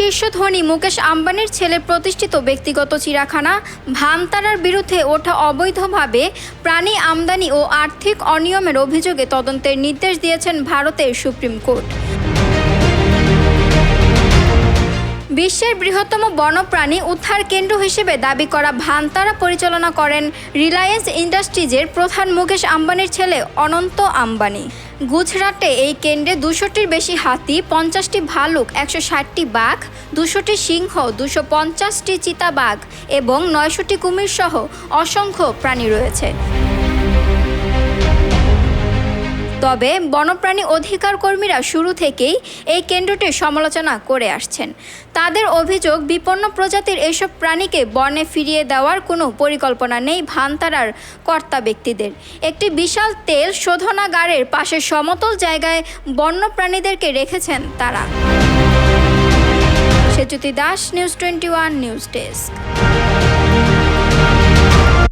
বিশ্ব ধনী মুকেশ আম্বানির ছেলে প্রতিষ্ঠিত ব্যক্তিগত চিড়াখানা ভামতারার বিরুদ্ধে ওঠা অবৈধভাবে প্রাণী আমদানি ও আর্থিক অনিয়মের অভিযোগে তদন্তের নির্দেশ দিয়েছেন ভারতের সুপ্রিম কোর্ট। বিশ্বের বৃহত্তম বন্যপ্রাণী উদ্ধার কেন্দ্র হিসেবে দাবি করা ভান্তারা পরিচালনা করেন রিলায়েন্স ইন্ডাস্ট্রিজের প্রধান মুকেশ আম্বানির ছেলে অনন্ত আম্বানি। গুজরাটে এই কেন্দ্রে দুশোটির বেশি হাতি, পঞ্চাশটি ভালুক, একশো ষাটটি বাঘ, দুশোটি সিংহ, দুশো পঞ্চাশটি চিতাবাঘ এবং নয়শোটি কুমির সহ অসংখ্য প্রাণী রয়েছে। তবে বন্যপ্রাণী অধিকার কর্মীরা শুরু থেকেই এই কেন্দ্রটির সমালোচনা করে আসছেন। তাদের অভিযোগ, বিপন্ন প্রজাতির এসব প্রাণীকে বনে ফিরিয়ে দেওয়ার কোনো পরিকল্পনা নেই ভান্তারার কর্তা ব্যক্তিদের। একটি বিশাল তেল শোধনাগারের পাশে সমতল জায়গায় বন্য প্রাণীদেরকে রেখেছেন তারা। Sechuti Das, news twenty one, news desk.